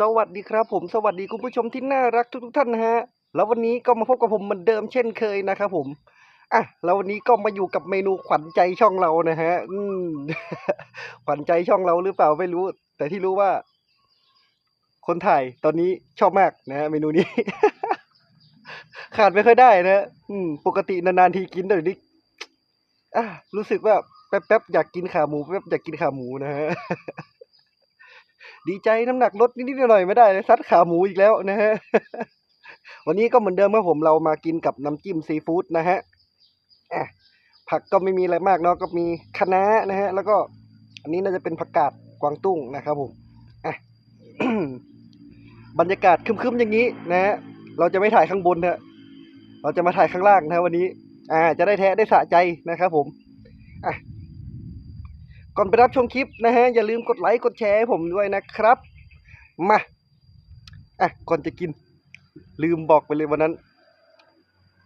สวัสดีครับผมสวัสดีคุณผู้ชมที่น่ารักทุกๆท่านนะฮะ แล้ววันนี้ก็มาพบกับผมเหมือนเดิมเช่นเคยนะครับผมอะแล้ววันนี้ก็มาอยู่กับเมนูขวัญใจช่องเรานะฮะ อืม ขวัญใจช่องเราหรือเปล่าไม่รู้ แต่ที่รู้ว่า คนถ่ายตอนนี้ชอบมากนะฮะเมนูนี้ ขาดไม่ค่อยได้นะฮะอืม ปกตินานๆทีกินแต่เดี๋ยวนี้อะรู้สึกว่าแป๊บๆอยากกินขาหมูแป๊บอยากกินขาหมูนะฮะ ดีใจน้ำหนักลดนิดๆหน่อยๆไม่ได้เลยซัดขาหมูอีกแล้วนะฮะวันนี้ก็เหมือนเดิมครับผมเรามากินกับน้ำจิ้มซีฟู้ดนะฮะผักก็ไม่มีอะไรมากเนาะก็มีคะน้านะฮะ แล้วก็ อันนี้น่าจะเป็นผักกาดกวางตุ้งนะครับผมอะบรรยากาศคึมๆอย่างนี้นะฮะเราจะไม่ถ่ายข้างบนนะเราจะมาถ่ายข้างล่างนะฮะวันนี้ อ่า จะได้แท้ได้สะใจนะครับผมอะ ก่อนไปรับชมคลิปนะฮะอย่าลืมกดไลค์กดแชร์ให้ผมด้วยนะครับ มาอะก่อนจะกิน ลืมบอกไปเลยวันนั้น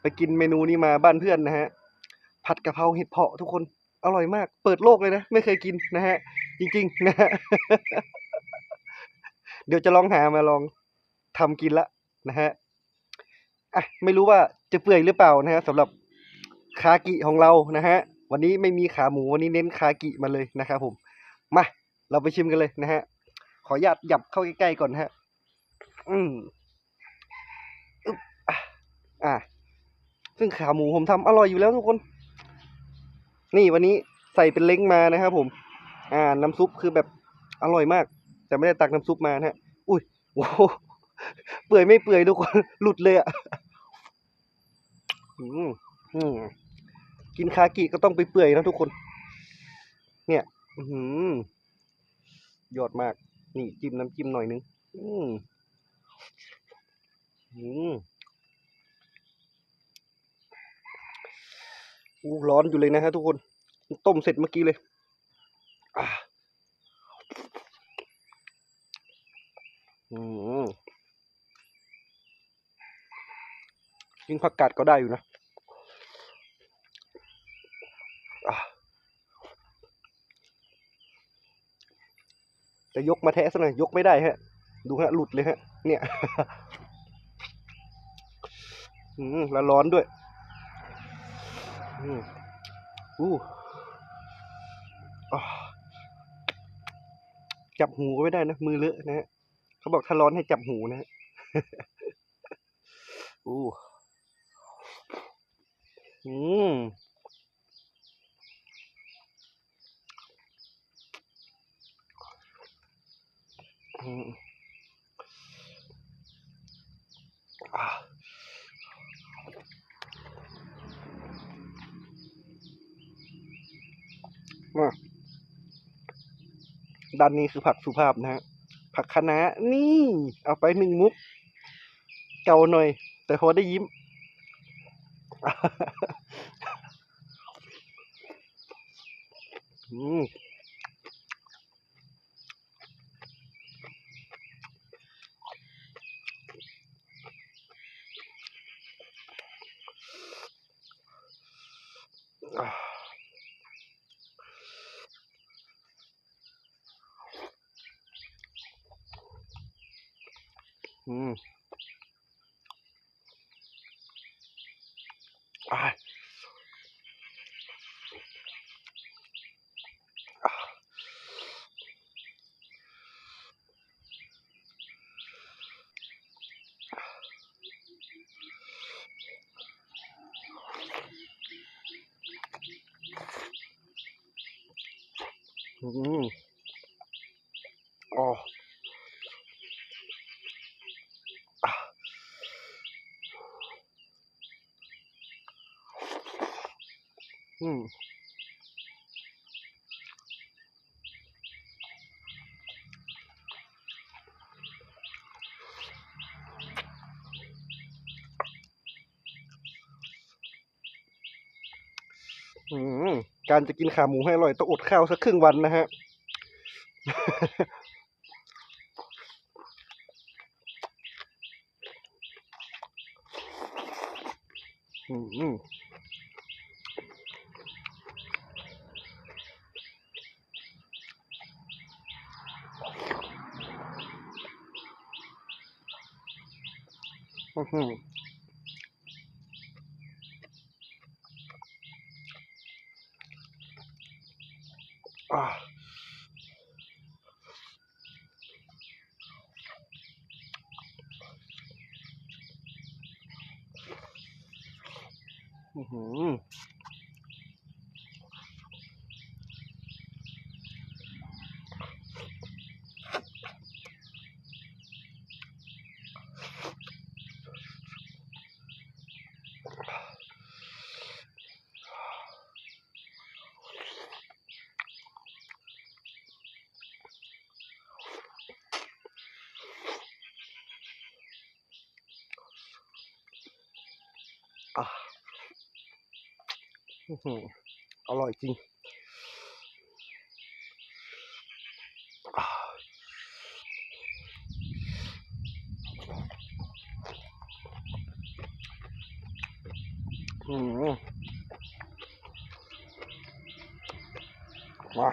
ไปกินเมนูนี้มาบ้านเพื่อนนะฮะผัดกะเพราเห็ดเผาะทุกคนอร่อยมาก เปิดโลกเลยนะ ไม่เคยกินนะฮะ จริงๆนะฮะเดี๋ยวจะลองหามาลองทำกินละนะฮะอะไม่รู้ว่าจะเปื่อยหรือเปล่านะฮะสำหรับคากิของเรานะฮะ วันนี้ไม่มีขาหมูวันนี้เน้นคากิมาเลยนะครับผม มาเราไปชิมกันเลยนะฮะ ขออนุญาตหยับเข้าใกล้ๆก่อนฮะ อืมอึ๊บอะอะซึ่งขาหมูผมทำอร่อยอยู่แล้วทุกคน นี่วันนี้ใส่เป็นเล้งมานะครับผม อ่า น้ำซุปคือแบบอร่อยมาก แต่ไม่ได้ตักน้ำซุปมานะฮะ อุ้ยโอ้เปื่อยไม่เปื่อยทุกคน หลุดเลยอะอืมอืม กินคากิก็ต้องไปเปื่อยนะทุกคน เนี่ยหือยอดมาก นี่จิ้มน้ำจิ้มหน่อยนึง อืมอืมอู้ร้อนอยู่เลยนะฮะทุกคน ต้มเสร็จเมื่อกี้เลยอืมยิงผักกาดก็ได้อยู่นะ จะยกมาแทะซะหน่อยยกไม่ได้ฮะ ดูฮะหลุดเลยฮะ เนี่ยอืมแล้วร้อนด้วย อืมอู้จับหูก็ไม่ได้นะ มือเลอะนะฮะเขาบอกถ้าร้อนให้จับหูนะฮะอู้อืม มาด้านนี้คือผักสุภาพนะฮะ ผักคะน้านี่ เอาไปหนึ่งมุก เก่าหน่อย แต่พอได้ยิ้ม อืม อ่า อืมอ๋ออะอืมอืม การจะกินขาหมูให้อร่อยต้องอดข้าวสักครึ่งวันนะฮะ อืมออื้ อื้ อร่อยจริง อืมมา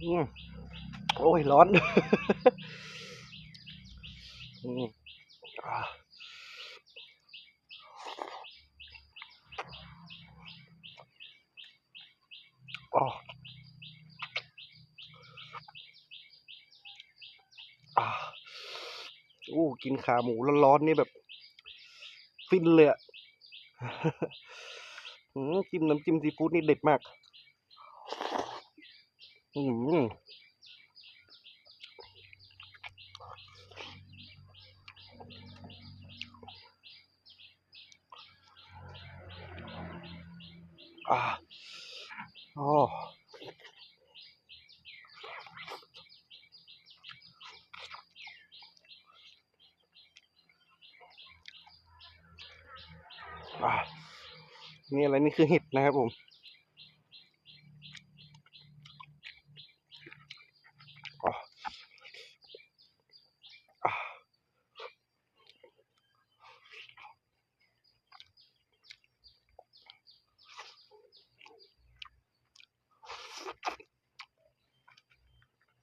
อืมโอ้ ยร้อนอืมอ่าอ๋ออ่าโอ้กินขาหมูร้อนๆนี่แบบ ฟินเลยอะอืมจิ้มน้ำจิ้มซีฟู้ดนี่เด็ดมาก อืม อ่าอ๋ออ่านี่อะไรนี่คือเห็ดนะครับผม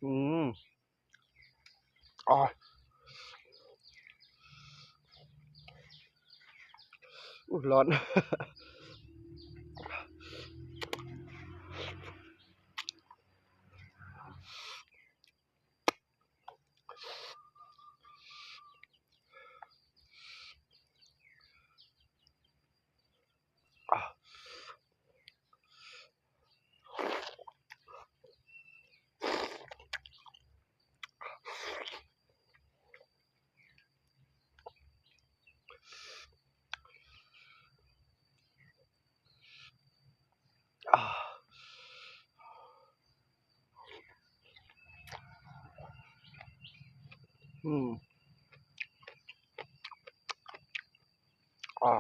อืมอ๋ออุ้ยร้อน อืมอ่า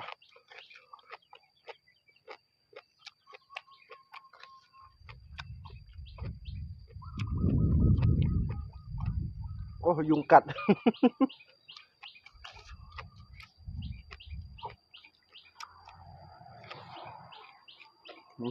โอ้ยุงกัดอื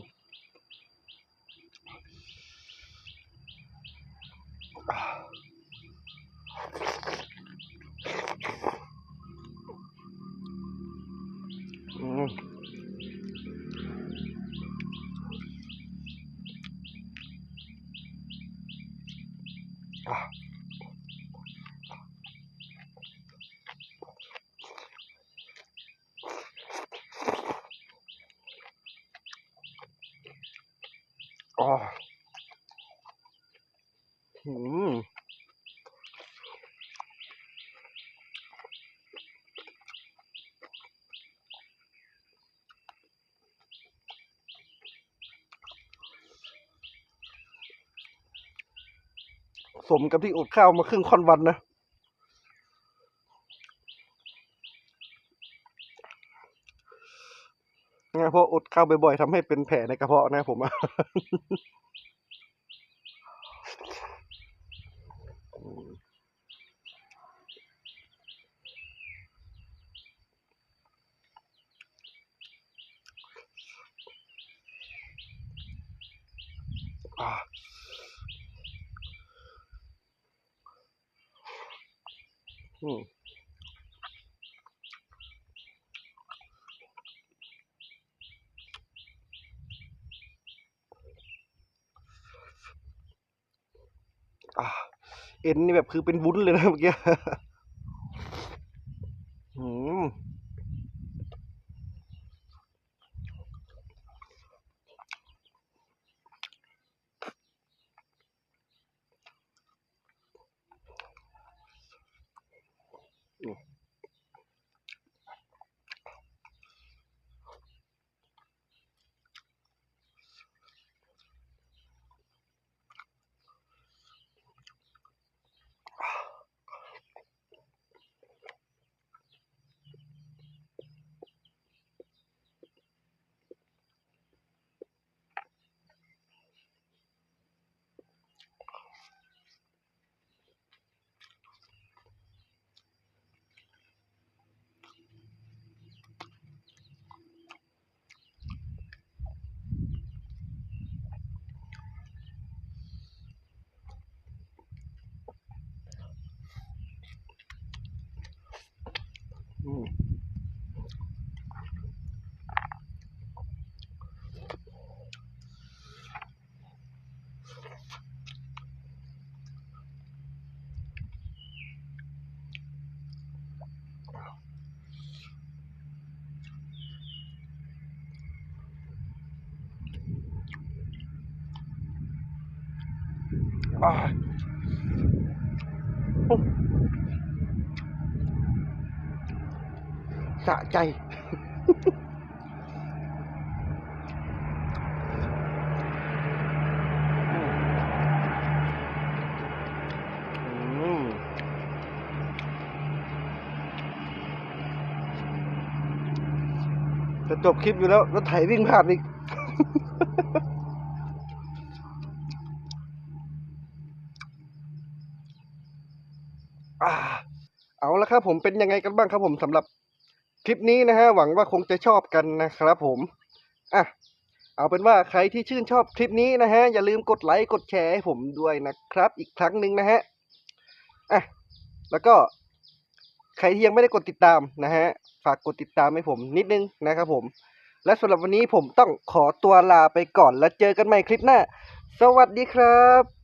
อ๋ออืมสมกับที่อดข้าวมาครึ่งค่อนวันนะ เพราะอดข้าวบ่อยๆทำให้เป็นแผลในกระเพาะนะผมอืม เอ็นนี่แบบคือเป็นวุ้นเลยนะเมื่อกี้ อืม อืมอ่าโอ้ สะใจอืมจะจบคลิปอยู่แล้ว รถไถวิ่งผ่านอีก อ่า เอาละครับผมเป็นยังไงกันบ้างครับผมสำหรับคลิปนี้นะฮะหวังว่าคงจะชอบกันนะครับผมอะเอาเป็นว่าใครที่ชื่นชอบคลิปนี้นะฮะอย่าลืมกดไลค์กดแชร์ให้ผมด้วยนะครับ อีกครั้งหนึ่งนะฮะอะแล้วก็ใครที่ยังไม่ได้กดติดตามนะฮะฝากกดติดตามให้ผมนิดนึงนะครับผม และสำหรับวันนี้ผมต้องขอตัวลาไปก่อนแล้วเจอกันใหม่คลิปหน้า สวัสดีครับ